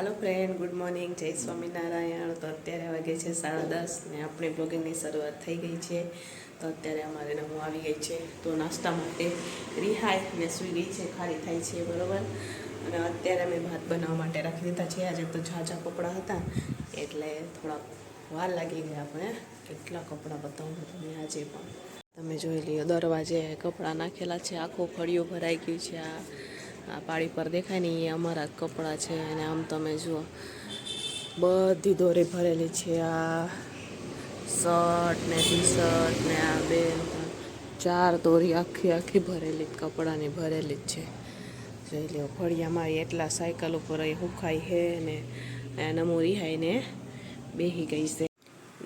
હાલો friend good morning જય સ્વામિનારાયણ. તો અત્યારે વાગે છે સાડા દસ ને આપણી બ્લોગિંગની શરૂઆત થઈ ગઈ છે. તો અત્યારે અમારે નવું આવી ગઈ છે. તો નાસ્તા માટે રિહાઈ ને સૂઈ ગઈ છે. ખાલી થાય છે, બરાબર? અને અત્યારે અમે ભાત બનાવવા માટે રાખી દીધા છે. આજે તો ઝાઝા કપડાં હતા. એટલે થોડાક વાર લાગી ગયા આપણે કેટલા કપડાં બતાવું તમે આજે પણ. તમે જોઈ લ્યો, દરવાજે કપડાં નાખેલા છે. આખું ફળિયું ભરાઈ ગયું છે આ આ પાળી પર દેખાય ને એ અમારા જ કપડાં છે અને આમ તમે જુઓ. બધી દોરી ભરેલી છે આ શર્ટ ને ટી શર્ટ ને આ બે, ચાર દોરી આખી આખી ભરેલી, કપડાની ભરેલી જ છે. જોઈ લ્યો, ફળિયામાં એટલા સાયકલ ઉપર હુખાઈ હે ને નમૂરી હાઈને બેહી ગઈ છે.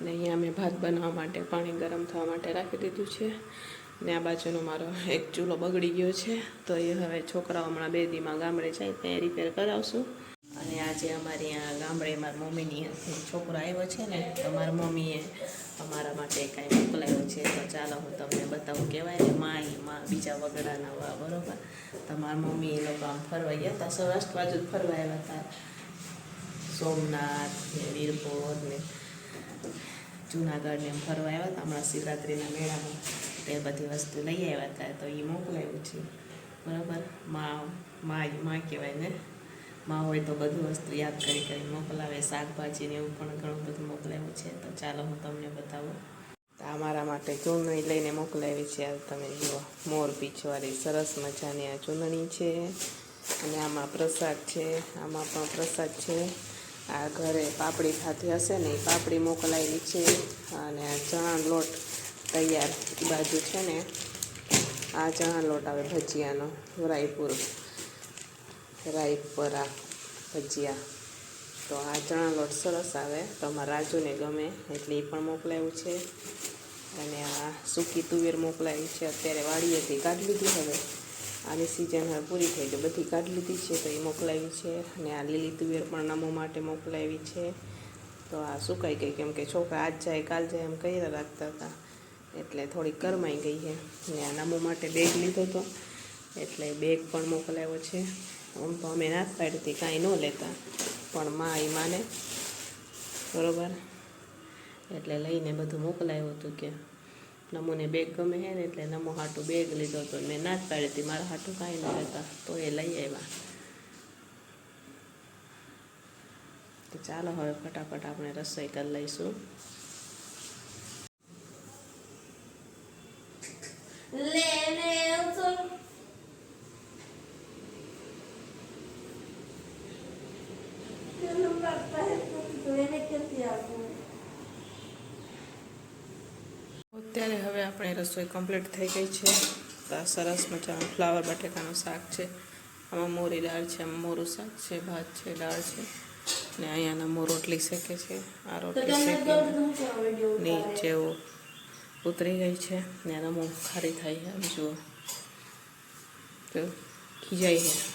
ને અહીંયા મેં ભાત બનાવવા માટે પાણી ગરમ થવા માટે રાખી દીધું છે. ને આ બાજુનો મારો એક ચૂલો બગડી ગયો છે, તો એ હવે છોકરાઓ હમણાં બે દીમાં ગામડે જાય ત્યાં રિપેર કરાવશું. અને આજે અમારી આ ગામડે મારા મમ્મીની છોકરો આવ્યો છે ને, તો મારા મમ્મીએ અમારા માટે કાંઈ મોકલાયો છે. તો ચાલો હું તમને બતાવું, કહેવાય ને, મા માં, બીજા વગડાના વા, બરોબર? તો મારા મમ્મી એ લોકો આમ ફરવા ગયા હતા, સૌરાષ્ટ્ર બાજુ ફરવા આવ્યા હતા. સોમનાથ ને વીરપોર ને જુનાગઢ ને ફરવા આવ્યા હતા, હમણાં શિવરાત્રિના મેળામાં. તે બધી વસ્તુ લઈ આવ્યા હતા તો એ મોકલાવ્યું છે. બરાબર? માં માં માં કહેવાય ને? માં હોય તો બધું વસ્તુ યાદ કરી કરી મોકલાવે. શાકભાજી ને એવું પણ ઘણું બધું મોકલાવ્યું છે. તો ચાલો હું તમને બતાવું. તો આ મારા માટે ચૂંદણી લઈને મોકલાવી છે. આ તમે જુઓ. મોર પીછવાળી સરસ મજાની આ ચૂંદણી છે. અને આમાં પ્રસાદ છે. આમાં પણ પ્રસાદ છે. આ ઘરે પાપડી ખાતી હશે ને, એ પાપડી મોકલાયેલી છે. અને ચણા લોટ તૈયાર બાજુ છે ને, આ ચણા લોટ આવે ભજીયાનો, રાયપુર, રાયપરા ભજીયા. તો આ ચણા લોટ સરસ આવે તો અમારા રાજુને ગમે એટલે એ પણ મોકલાવ્યું છે. અને આ સૂકી તુવેર મોકલાવી છે, અત્યારે વાડીએથી કાઢી લીધી હવે. આની સિઝન હવે પૂરી થઈ ગઈ, બધી કાઢી લીધી છે, તો એ મોકલાવી છે. અને આ લીલી તુવેર પણ નમો માટે મોકલાવી છે. તો આ સુકાઈ ગઈ, કેમ કે છોકરા આજ જાય, કાલ જાય એમ કહી રાખતા હતા. એટલે થોડી કરમાઈ ગઈ છે. ને નમો માટે બેગ લીધો હતો એટલે બેગ પણ મોકલાવ્યો છે. આમ તો અમે ના જ પાડી હતી કાંઈ ન લેતા. પણ માં એ માને. બરોબર? એટલે લઈને બધું મોકલાવ્યું હતું કે નમોને બેગ ગમે છે ને એટલે નમો હાટું બેગ લીધો હતો. મેં ના જ પાડી હતી મારા હાટું કાંઈ ન લેતા. તો એ લઈ આવ્યા. તો ચાલો હવે ફટાફટ આપણે રસોઈ કરી લઈશું. અત્યારે હવે આપણે રસોઈ કમ્પ્લીટ થઈ ગઈ છે. સરસ મજાનું ફ્લાવર બટેકાનું શાક છે. આમાં મોરી દાળ છે આમાં મોરું શાક છે ભાત છે દાળ છે. ને અહીંયાના મો રોટલી શેકે છે આ રોટલી શેકીને નીચે ઉતરી ગઈ છે ને નમો ખારી થાય છે. આમ જુઓ તો ખીજાઈ છે.